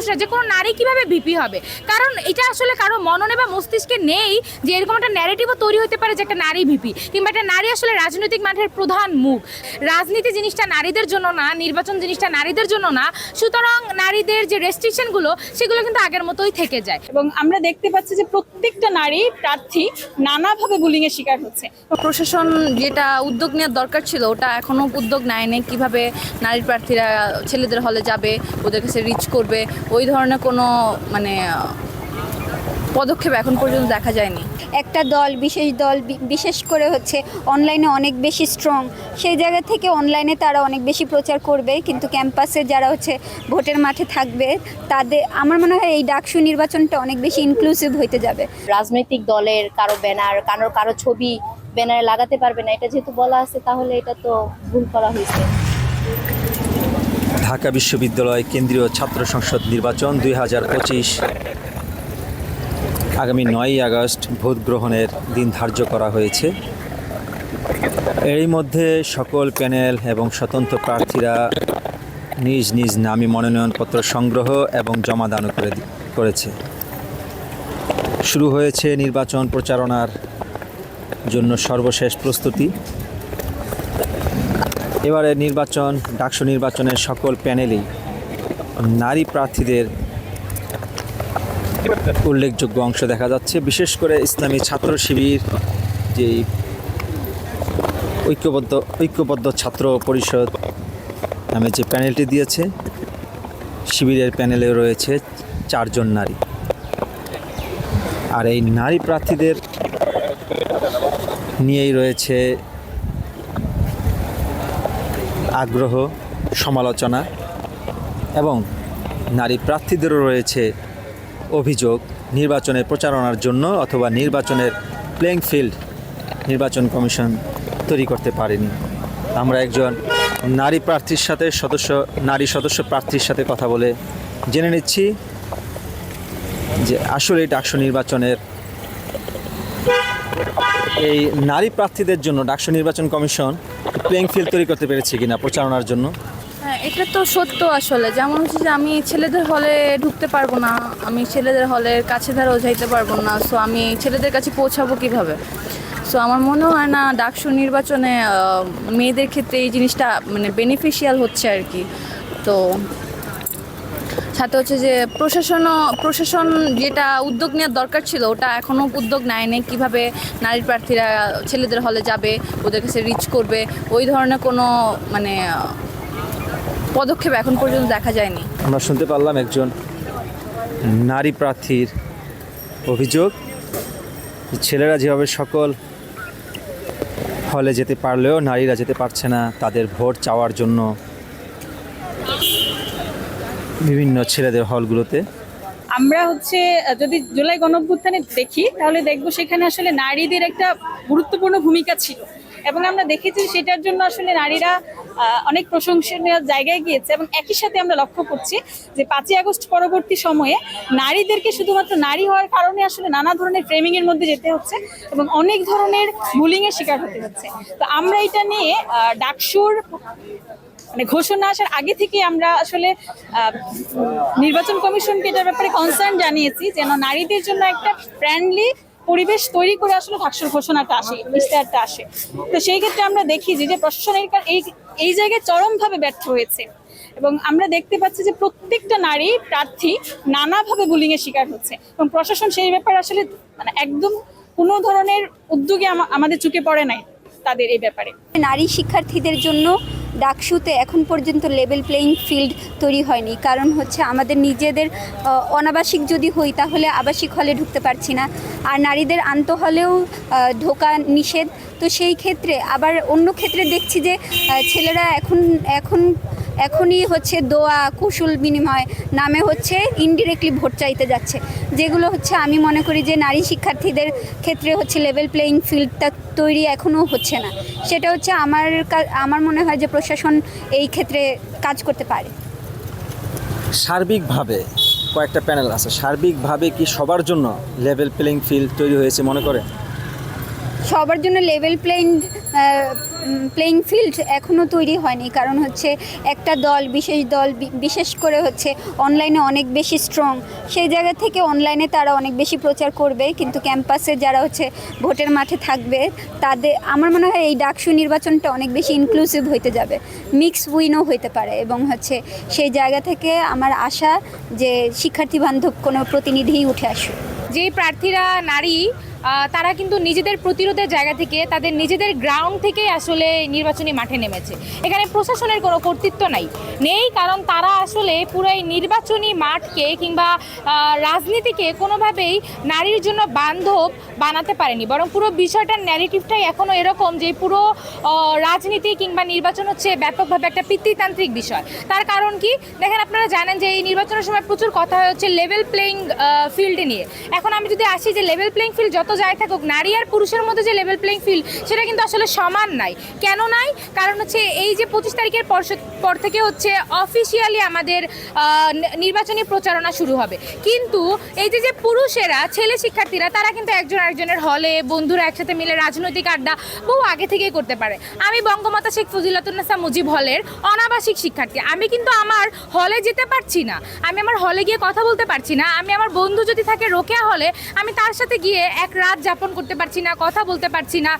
প্রশ্ন যে কোনো নারী কীভাবে ভিপি হবে? কারণ এটা আসলে কারও মননে বা মস্তিষ্কে নেই যে এরকম একটা ন্যারেটিভও তৈরি হতে পারে যে একটা নারী ভিপি কিংবা একটা নারী আসলে রাজনৈতিক মাঠের প্রধান মুখ। রাজনীতি জিনিসটা নারীদের জন্য না নির্বাচন জিনিসটা নারীদের জন্য না সুতরাং নারীদের যে রেস্ট্রিকশনগুলো সেগুলো কিন্তু আগের মতোই থেকে যায়। এবং আমরা দেখতে পাচ্ছি যে প্রত্যেকটা নারী প্রার্থী নানাভাবে বুলিং এর শিকার হচ্ছে। প্রশাসন যেটা উদ্যোগ নেওয়ার দরকার ছিল ওটা এখনও উদ্যোগ নেয়নি কীভাবে নারী প্রার্থীরা ছেলেদের হলে যাবে ওদের কাছে রিচ করবে ওই ধরনের কোনো মানে পদক্ষেপ এখন পর্যন্ত দেখা যায়নি। একটা দল বিশেষ দল বি- বিশেষ করে হচ্ছে অনলাইনে অনেক বেশি স্ট্রং সেই জায়গা থেকে অনলাইনে তারা অনেক বেশি প্রচার করবে কিন্তু ক্যাম্পাসে যারা হচ্ছে ভোটের মাঠে থাকবে তাদের আমার মনে হয় এই ডাকসু নির্বাচনটা অনেক বেশি ইনক্লুসিভ হইতে যাবে। রাজনৈতিক দলের কারও ব্যানার কারও কারও ছবি ব্যানারে লাগাতে পারবে না। এটা যেহেতু বলা আছে তাহলে এটা তো ভুল করা হয়েছে। ঢাকা বিশ্ববিদ্যালয় কেন্দ্রীয় ছাত্র সংসদ নির্বাচন দুই হাজার পঁচিশ। আগামী নয়ই আগস্ট ভোট গ্রহণের দিন ধার্য করা হয়েছে। এরই মধ্যে সকল প্যানেল এবং স্বতন্ত্র প্রার্থীরা নিজ নিজ নামে মনোনয়নপত্র সংগ্রহ এবং জমাদান করে করেছে। শুরু হয়েছে নির্বাচন প্রচারণার জন্য সর্বশেষ প্রস্তুতি। এবারে নির্বাচন, ডাকসু নির্বাচনের সকল প্যানেলেই নারী প্রার্থীদের উল্লেখযোগ্য অংশ দেখা যাচ্ছে। বিশেষ করে ইসলামী ছাত্র শিবির যে ঐক্যবদ্ধ ঐক্যবদ্ধ ছাত্র পরিষদ নামে যে প্যানেলটি দিয়েছে, শিবিরের প্যানেলে রয়েছে চারজন নারী। আর এই নারী প্রার্থীদের নিয়েই রয়েছে আগ্রহ, সমালোচনা এবং নারী প্রার্থীদেরও রয়েছে অভিযোগ নির্বাচনের প্রচারণার জন্য অথবা নির্বাচনের প্লেইং ফিল্ড নির্বাচন কমিশন তৈরি করতে পারেনি। আমরা একজন নারী প্রার্থীর সাথে সদস্য, নারী সদস্য প্রার্থীর সাথে কথা বলে জেনে নিচ্ছি যে আসলে ডাকসু নির্বাচনের এই নারী প্রার্থীদের জন্য ডাকসু নির্বাচন কমিশন প্লেইং ফিল্ড তৈরি করতে পেরেছে কিনা প্রচারণার জন্য? হ্যাঁ এটা তো সত্য আসলে। যেমন হচ্ছে যে আমি ছেলেদের হলে ঢুকতে পারব না, আমি ছেলেদের হলের কাছে ধারেও যাইতে পারব না সো আমি ছেলেদের কাছে পৌঁছাবো কীভাবে? সো আমার মনে হয় না ডাকসু নির্বাচনে মেয়েদের ক্ষেত্রে এই জিনিসটা মানে বেনিফিশিয়াল হচ্ছে আর কি। তো সাথে হচ্ছে যে প্রশাসনও, প্রশাসন যেটা উদ্যোগ নেওয়ার দরকার ছিল, ওটা এখনও উদ্যোগ নেয়নি কীভাবে নারী প্রার্থীরা ছেলেদের হলে যাবে, ওদের কাছে রিচ করবে, ওই ধরনের কোনো মানে পদক্ষেপ এখন পর্যন্ত দেখা যায়নি। আমরা শুনতে পারলাম একজন নারী প্রার্থীর অভিযোগ ছেলেরা যেভাবে সকল হলে যেতে পারলেও নারীরা যেতে পারছে না, তাদের ভোট চাওয়ার জন্য। বিভিন্ন ছেলেদের হলগুলোতে? আমরা হচ্ছে, যদি জুলাই গণঅভ্যুত্থানে দেখি, তাহলে দেখব সেখানে আসলে নারীদের একটা গুরুত্বপূর্ণ ভূমিকা ছিল। এবং আমরা দেখেছি সেটার জন্য আসলে নারীরা অনেক প্রশংসনীয় জায়গায় গিয়েছে। এবং একই সাথে আমরা লক্ষ্য করছি যে পাঁচই আগস্ট পরবর্তী সময়ে নারীদেরকে শুধুমাত্র নারী হওয়ার কারণে আসলে নানা ধরনের ফ্রেমিং এর মধ্যে যেতে হচ্ছে এবং অনেক ধরনের বুলিং এর শিকার হতে হচ্ছে। তো আমরা এটা নিয়ে ডাকসুর মানে ঘোষণা আসার আগে থেকে আমরা আসলে নির্বাচন কমিশনকে এটার ব্যাপারে কনসার্ন জানিয়েছি, যেন নারীদের জন্য একটা ফ্রেন্ডলি পরিবেশ তৈরি করে আসলে ঢাকসুর ঘোষণাটা আসে, ইশতেহারটা আসে। তো সেই ক্ষেত্রে আমরা দেখি যে প্রশাসনের এই এই জায়গায় চরমভাবে ব্যর্থ হয়েছে। এবং আমরা দেখতে পাচ্ছি যে প্রত্যেকটা নারী প্রার্থী নানাভাবে বুলিং এর শিকার হচ্ছে। এবং প্রশাসন সেই ব্যাপারে আসলে মানে একদম কোনো ধরনের উদ্যোগে আমা- আমাদের চুকে পড়ে নাই। তাদের এই ব্যাপারে। নারী শিক্ষার্থীদের জন্য ডাকসুতে এখন পর্যন্ত লেভেল প্লেইং ফিল্ড তৈরি হয়নি। কারণ হচ্ছে আমাদের নিজেদের অনাবাসিক যদি হই তাহলে আবাসিক হলে ঢুকতে পারছি না। আর নারীদের আন্ত হলেও ঢোকা নিষেধ। তো সেই ক্ষেত্রে আবার অন্য ক্ষেত্রে দেখছি যে ছেলেরা এখন এখন এখনই হচ্ছে দোয়া কুশল বিনিময় নামে হচ্ছে ইনডিরেক্টলি ভোট চাইতে যাচ্ছে। যেগুলো হচ্ছে আমি মনে করি যে নারী শিক্ষার্থীদের ক্ষেত্রে হচ্ছে লেভেল প্লেইং ফিল্ডটা তৈরি এখনও হচ্ছে না। সেটা হচ্ছে আমার আমার মনে হয় যে প্রশাসন এই ক্ষেত্রে কাজ করতে পারে। সার্বিকভাবে কয়েকটা প্যানেল আছে। সার্বিকভাবে কি সবার জন্য লেভেল প্লেইং ফিল্ড তৈরি হয়েছে মনে করে সবার জন্য লেভেল প্লেইং প্লেইং ফিল্ড এখনও তৈরি হয়নি। কারণ হচ্ছে একটা দল, বিশেষ দল বিশেষ করে হচ্ছে অনলাইনে অনেক বেশি স্ট্রং সেই জায়গা থেকে অনলাইনে তারা অনেক বেশি প্রচার করবে। কিন্তু ক্যাম্পাসে যারা হচ্ছে ভোটের মাঠে থাকবে, তাদের, আমার মনে হয় এই ডাকসু নির্বাচনটা অনেক বেশি ইনক্লুসিভ হইতে যাবে। মিক্স উইনও হইতে পারে এবং হচ্ছে সেই জায়গা থেকে আমার আশা যে শিক্ষার্থী বান্ধব কোনো প্রতিনিধিই উঠে আসুক। যে প্রার্থীরা নারী তারা কিন্তু নিজেদের প্রতিরোধের জায়গা থেকে তাদের নিজেদের গ্রাউন্ড থেকেই আসলে নির্বাচনী মাঠে নেমেছে। এখানে প্রশাসনের কোনো কর্তৃত্ব নাই। নেই কারণ তারা আসলে পুরো এই নির্বাচনী মাঠকে কিংবা রাজনীতিকে কোনোভাবেই নারীর জন্য বান্ধব বানাতে পারেনি। বরং পুরো বিষয়টার ন্যারেটিভটাই এখনও এরকম যে পুরো রাজনীতি কিংবা নির্বাচন হচ্ছে ব্যাপকভাবে একটা পিতৃতান্ত্রিক বিষয়। তার কারণ কি? দেখেন আপনারা জানেন যে এই নির্বাচনের সময় প্রচুর কথা হচ্ছে লেভেল প্লেইং ফিল্ড নিয়ে। এখন আমি যদি আসি যে লেভেল প্লেইং ফিল্ড যত যাই থাকুক, নারী আর পুরুষের মধ্যে যে লেভেল প্লেইং ফিল্ড সেটা কিন্তু আসলে সমান নাই। কেন নাই? কারণ হচ্ছে এই যে পঁচিশ তারিখের পর পর থেকে হচ্ছে অফিসিয়ালি আমাদের নির্বাচনী প্রচারণা শুরু হবে। কিন্তু এই যে যে পুরুষেরা, ছেলে শিক্ষার্থীরা, তারা কিন্তু একজন আরেকজনের হলে বন্ধুরা একসাথে মিলে রাজনৈতিক আড্ডা বহু আগে থেকেই করতে পারে। আমি বঙ্গমাতা শেখ ফজিলাতুন্নেসা মুজিব হলের অনাবাসিক শিক্ষার্থী। আমি কিন্তু আমার হলে যেতে পারছি না। আমি আমার হলে গিয়ে কথা বলতে পারছি না। আমি আমার বন্ধু যদি থাকে রোকেয়া হলে, আমি তার সাথে গিয়ে এক রাত যাপন করতে পারছি না, কথা বলতে পারছি না।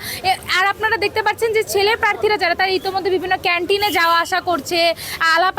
আর আপনারা দেখতে পাচ্ছেন যে ছেলে প্রার্থীরা যারা, তারা ইতোমধ্যে বিভিন্ন ক্যান্টিনে যাওয়া আসা করছে, আলাপ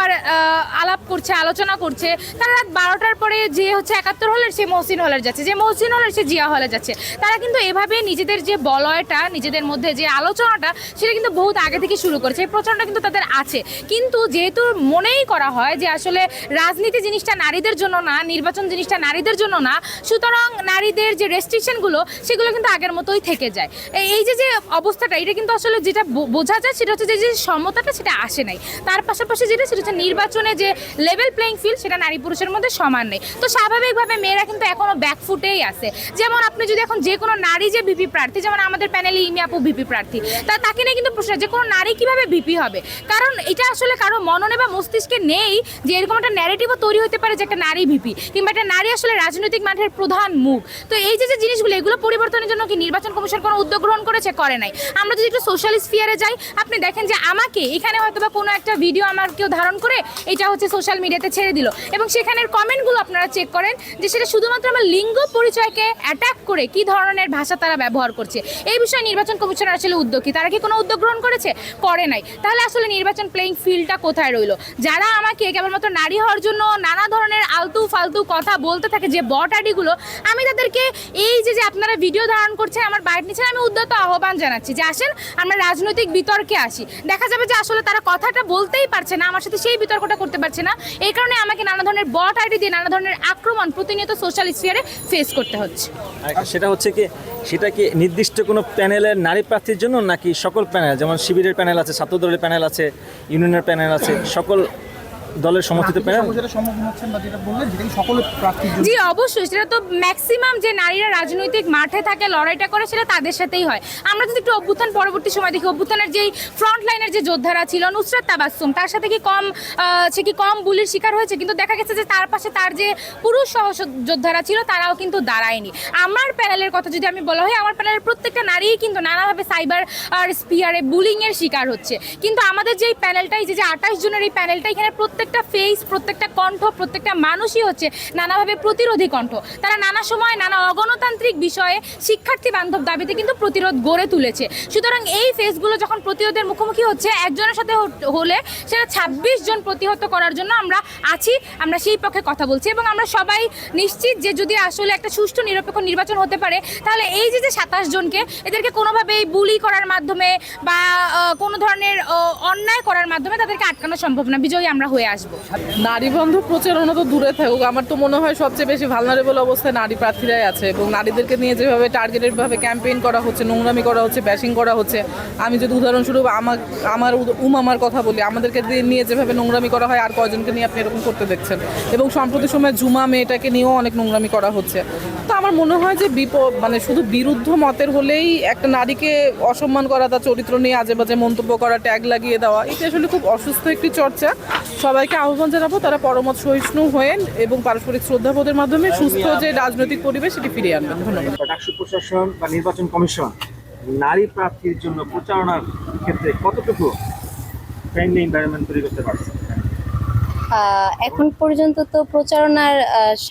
আলাপ করছে, আলোচনা করছে। তারা রাত বারোটার পরে যে হচ্ছে একাত্তর হলের সে মহসিন হলের যাচ্ছে, যে মহসিন হলের সে জিয়া হলে যাচ্ছে। তারা কিন্তু এভাবে নিজেদের যে বলয়টা, নিজেদের মধ্যে যে আলোচনাটা, সেটা কিন্তু বহুত আগে থেকে শুরু করেছে। এই প্রচলনটা কিন্তু তাদের আছে। কিন্তু যেহেতু মনেই করা হয় যে আসলে রাজনীতি জিনিসটা নারীদের জন্য না, নির্বাচন জিনিসটা নারীদের জন্য না, সুতরাং নারীদের যে রেস্ট্রিকশনগুলো সেগুলো কিন্তু আগের মতোই থেকে যায়। এই- যে যে অবস্থাটা, এটা কিন্তু আসলে যেটা বোঝা যায় সেটা হচ্ছে যে যে সমতাটা সেটা আসে নাই। তার পাশাপাশি যেটা, সেটা হচ্ছে নির্বাচনে যে লেভেল প্লেইং ফিল্ড সেটা নারী পুরুষের মধ্যে সমান নেই। তো স্বাভাবিকভাবে মেয়েরা কিন্তু এখনও ব্যাকফুটেই আছে। যেমন আপনি যদি এখন যে কোনো নারী যে ভিপি প্রার্থী, যেমন আমাদের প্যানেলে ইমি আপু ভিপি প্রার্থী, তা তাকে নিয়ে কিন্তু প্রশ্ন, যে কোনো নারী কীভাবে ভিপি হবে? কারণ এটা আসলে কারও মননে বা মস্তিষ্কে নেই যে এরকম একটা ন্যারেটিভও তৈরি হতে পারে যে একটা নারী ভিপি কিংবা একটা নারী আসলে রাজনৈতিক মাঠের প্রধান মুখ। তো এই যে যে জিনিসগুলো, এগুলো পরিবর্তনের জন্য কি নির্বাচন কমিশন কোনো উদ্যোগ গ্রহণ করেছে? করে নাই। আমরা যদি একটু সোশ্যাল স্ফিয়ারে যাই, আপনি দেখেন যে আমাকে, এখানে হয়তো বা কোনো একটা ভিডিও আমার কেউ ধারণ করে, এটা হচ্ছে সোশ্যাল মিডিয়াতে ছেড়ে দিল। এবং সেখানের কমেন্টগুলো আপনারা চেক করেন যে সেটা শুধুমাত্র আমার লিঙ্গ পরিচয়কে অ্যাটাক করে কি ধরনের ভাষা তারা ব্যবহার করছে। এই বিষয়ে নির্বাচন কমিশনের আসলে উদ্যোগ। কি তারা কি কোনো উদ্যোগ গ্রহণ করেছে? করে নাই। তাহলে আসলে নির্বাচন প্লেইং ফিল্ডটা কোথায় রইল? যারা আমাকে কেবলমাত্র নারী হওয়ার জন্য নানা ধরনের আলতু ফালতু কথা বলতে থাকে যে বট আইডিগুলো আমি তাদেরকে এই যে যে আপনারা ভিডিও ধারণ করছেন আমার বাইট নিচ্ছেন আমি উদ্যত আহ্বান জানাচ্ছি যে আসেন, আমরা রাজনৈতিক বিতর্কে আসি। দেখা যাবে যে আসলে তারা কথাটা বলতেই পারছে না, আমার সাথে সেই বিতর্কটা করতে পারছে না। এই কারণে আমাকে নানা ধরনের বট আইডি দিয়ে নানা ধরনের আক্রমণ প্রতিনিয়ত সোশ্যাল স্ফিয়ারে ফেস করতে হচ্ছে। সেটা হচ্ছে কি, সেটা কি নির্দিষ্ট কোনো প্যানেলের নারী প্রার্থীর জন্য নাকি সকল প্যানেল যেমন শিবিরের প্যানেল আছে ছাত্র দলের প্যানেল আছে ইউনিয়নের প্যানেল আছে, সকল দলের সমর্থিত জি অবশ্যই। সেটা তো ম্যাক্সিমাম যে নারীরা রাজনৈতিক মাঠে থাকে লড়াইটা করে সেটা তাদের সাথেই হয়। আমরা যদি একটু অভ্যুত্থান পরবর্তী সময় দেখি অভ্যুত্থানের যেই ফ্রন্ট লাইনের যে যোদ্ধারা ছিল নুসরাত তাবাসসুম তার সাথে কি কম সে কি কম বুলির শিকার হয়েছে? কিন্তু দেখা গেছে যে তার পাশে তার যে পুরুষ সহ যোদ্ধারা ছিল তারাও কিন্তু দাঁড়ায়নি। আমার প্যানেলের কথা যদি আমি বলা হয় আমার প্যানেলের প্রত্যেকটা নারীই কিন্তু নানাভাবে সাইবার আর স্পিয়ারে বুলিংয়ের শিকার হচ্ছে। কিন্তু আমাদের যেই প্যানেলটাই যে যে আঠাশ জনের এই প্যানেলটা এখানে প্রত্যেকটা ফেস প্রত্যেকটা কণ্ঠ, প্রত্যেকটা মানুষই হচ্ছে নানাভাবে প্রতিরোধী কণ্ঠ। তারা নানা সময় নানা অগণতান্ত্রিক বিষয়ে শিক্ষার্থী বান্ধব দাবিতে কিন্তু প্রতিরোধ গড়ে তুলেছে। সুতরাং এই ফেসগুলো যখন প্রতিরোধের মুখোমুখি হচ্ছে, একজনের সাথে হলে সেটা ছাব্বিশ জন প্রতিহত করার জন্য আমরা আছি, আমরা সেই পক্ষে কথা বলছি এবং আমরা সবাই নিশ্চিত যে যদি আসলে একটা সুষ্ঠু নিরপেক্ষ নির্বাচন হতে পারে, তাহলে এই যে যে সাতাশ জনকে এদেরকে কোনোভাবেই বুলি করার মাধ্যমে বা কোনো ধরনের অন্যায় করার মাধ্যমে তাদেরকে আটকানো সম্ভব না, বিজয়ী আমরা হয়ে আসব। নারী বন্ধু প্রচারণা তো দূরে থাকুক। আমার তো মনে হয় সবচেয়ে বেশি ভালনারেবল অবস্থায় নারী প্রার্থীরাই আছে এবং নারীদেরকে নিয়ে যেভাবে টার্গেটেড ভাবে ক্যাম্পেইন করা হচ্ছে, নোংরামি করা হচ্ছে ব্যাশিং করা হচ্ছে, আমি যদি উদাহরণস্বরূপ আমার আমার উদ- উমামার কথা বলি, আমাদেরকে নিয়ে যেভাবে নোংরামি করা হয়, আর কয়জনকে নিয়ে আপনি এরকম করতে দেখছেন? এবং সম্প্রতি সময় জুমা মেয়েটাকে নিয়েও অনেক নোংরামি করা হচ্ছে। আমার মনে হয় যে বিপ মানে শুধু বিরুদ্ধ মতের হলেই একটা নারীকে অসম্মান করা তার চরিত্র নিয়ে আজে বাজে মন্তব্য করা ট্যাগ লাগিয়ে দেওয়া এটা আসলে খুব অসুস্থ একটি চর্চা। সবাইকে আহ্বান জানাব তারা পরমত সহিষ্ণু হয়ে এবং পারস্পরিক শ্রদ্ধাবোধের মাধ্যমে সুস্থ যে রাজনৈতিক পরিবেশ সেটি ফিরিয়ে আনবেন। ধন্যবাদ। প্রশাসন বা নির্বাচন কমিশন নারী প্রার্থীর জন্য প্রচারণার ক্ষেত্রে কতটুকু ফ্রেন্ডলি এনভায়রনমেন্ট তৈরি করতে পারছে? এখন পর্যন্ত তো প্রচারণার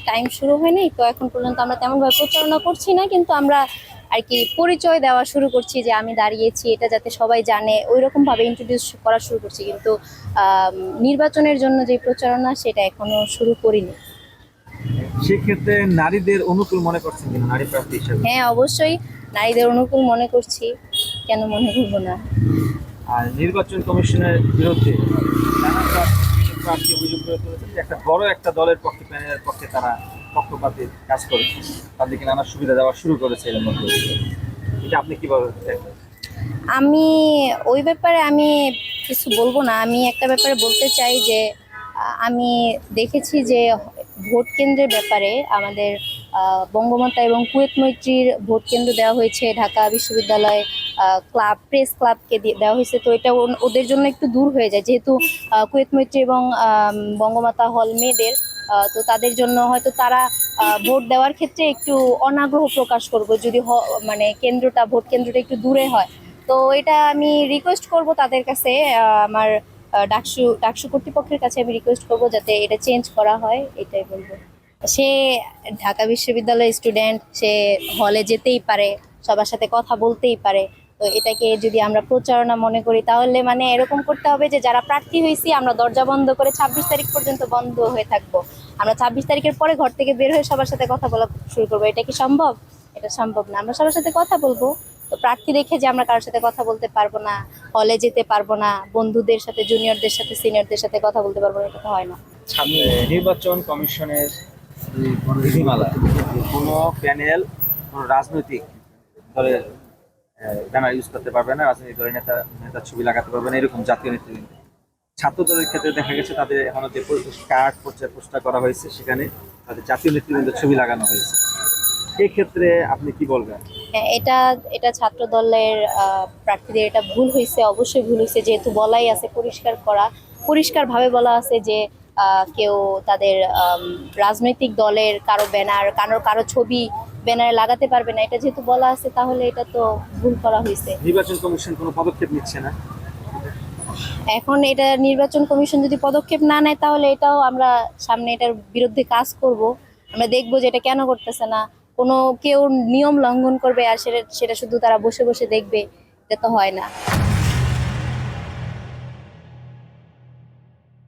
টাইম শুরু হয়নি তো এখন পর্যন্ত আমরা তেমনভাবে প্রচারণা করছি না কিন্তু আমরা আর কি পরিচয় দেওয়া শুরু করছি যে আমি দাঁড়িয়েছি এটা যাতে সবাই জানে ওই রকম ভাবে ইন্ট্রোডিউস করা শুরু করছি কিন্তু নির্বাচনের জন্য যে প্রচারণা সেটা এখনও শুরু করিনি। সেক্ষেত্রে নারীদের অনুকূল মনে করছেন নারী প্রার্থী হিসেবে? হ্যাঁ অবশ্যই নারীদের অনুকূল মনে করছি কেন মনে করব না? আর নির্বাচন কমিশনের বিরুদ্ধে নানা প্রার্থী অভিযোগ করে তুলেছেন যে একটা বড় একটা দলের পক্ষে প্যানেলের পক্ষে তারা পক্ষপাতের কাজ করেছে। তাদেরকে নানা সুবিধা দেওয়া শুরু করেছে এর মধ্যে। এটা আপনি কীভাবে দেখেন? আমি ওই ব্যাপারে আমি কিছু বলব না। আমি একটা ব্যাপারে বলতে চাই যে, আমি দেখেছি যে ভোট কেন্দ্রের ব্যাপারে আমাদের বঙ্গমাতা এবং কুয়েত মৈত্রীর ভোট কেন্দ্র দেওয়া হয়েছে ঢাকা বিশ্ববিদ্যালয় ক্লাব প্রেস ক্লাবকে দেওয়া হয়েছে, তো এটা ওদের জন্য একটু দূর হয়ে যায়। যেহেতু কুয়েত মৈত্রী এবং বঙ্গমাতা হল মেয়েদের তো তাদের জন্য হয়তো তারা ভোট দেওয়ার ক্ষেত্রে একটু অনাগ্রহ প্রকাশ করবে, যদি মানে কেন্দ্রটা, ভোট কেন্দ্রটা একটু দূরে হয়। তো এটা আমি রিকোয়েস্ট করব তাদের কাছে আমার ডাকসু ডাকসু কর্তৃপক্ষের কাছে আমি রিকোয়েস্ট করব যাতে এটা চেঞ্জ করা হয়, এটাই বলব। সে ঢাকা বিশ্ববিদ্যালয়ের স্টুডেন্ট সে হলে যেতেই পারে, সবার সাথে কথা বলতেই পারে তো এটাকে যদি আমরা প্রচারণা মনে করি, তাহলে মানে এরকম করতে হবে যে যারা প্রার্থী হয়েছি, আমরা দরজা বন্ধ করে ছাব্বিশ তারিখ পর্যন্ত বন্ধ হয়ে থাকব। আমরা ছাব্বিশ তারিখের পরে ঘর থেকে বের হয়ে সবার সাথে কথা বলা শুরু করব। এটা কি সম্ভব? এটা সম্ভব না। আমরা সবার সাথে কথা বলব। তো প্রার্থী দেখে যে আমরা কারোর সাথে কথা বলতে পারব না, হলে যেতে পারব না, বন্ধুদের সাথে জুনিয়রদের সাথে সিনিয়রদের সাথে কথা বলতে পারব না, এটা হয় না। নির্বাচন কমিশনের কোনো প্যানেল, কোনো রাজনৈতিক দলের ব্যানার ইউজ করতে পারবে না রাজনৈতিক দলের নেতা নেতার ছবি লাগাতে পারবে না এরকম জাতীয় নেতৃবৃন্দ ছাত্র দলের ক্ষেত্রে দেখা গেছে তাদের এখনও যে কার্ড প্রচার পোস্টার করা হয়েছে সেখানে তাদের জাতীয় নেতৃবৃন্দের ছবি লাগানো হয়েছে। ক্ষেত্রে আপনি কি বলবেন? হ্যাঁ, এটা এটা ছাত্র দলের প্রার্থীদের এটা ভুল হয়েছে অবশ্যই ভুল হয়েছে যেহেতু বলাই আছে পরিষ্কার করা। পরিষ্কারভাবে বলা আছে যে কেউ তাদের রাজনৈতিক দলের কারও ব্যানার কারও কারও ছবি ব্যানারে লাগাতে পারবে না। এটা যেহেতু বলা আছে তাহলে এটা তো ভুল করা হয়েছে। নির্বাচন কমিশন কোনো পদক্ষেপ নিচ্ছে না। এখন এটা নির্বাচন কমিশন যদি পদক্ষেপ না নেয় তাহলে এটাও আমরা সামনে এটার বিরুদ্ধে কাজ করব। আমরা দেখব যে এটা কেন করতেছে না। কোনো কেউ নিয়ম লঙ্ঘন করবে আর সেটা সেটা শুধু তারা বসে বসে দেখবে এটা তো হয় না।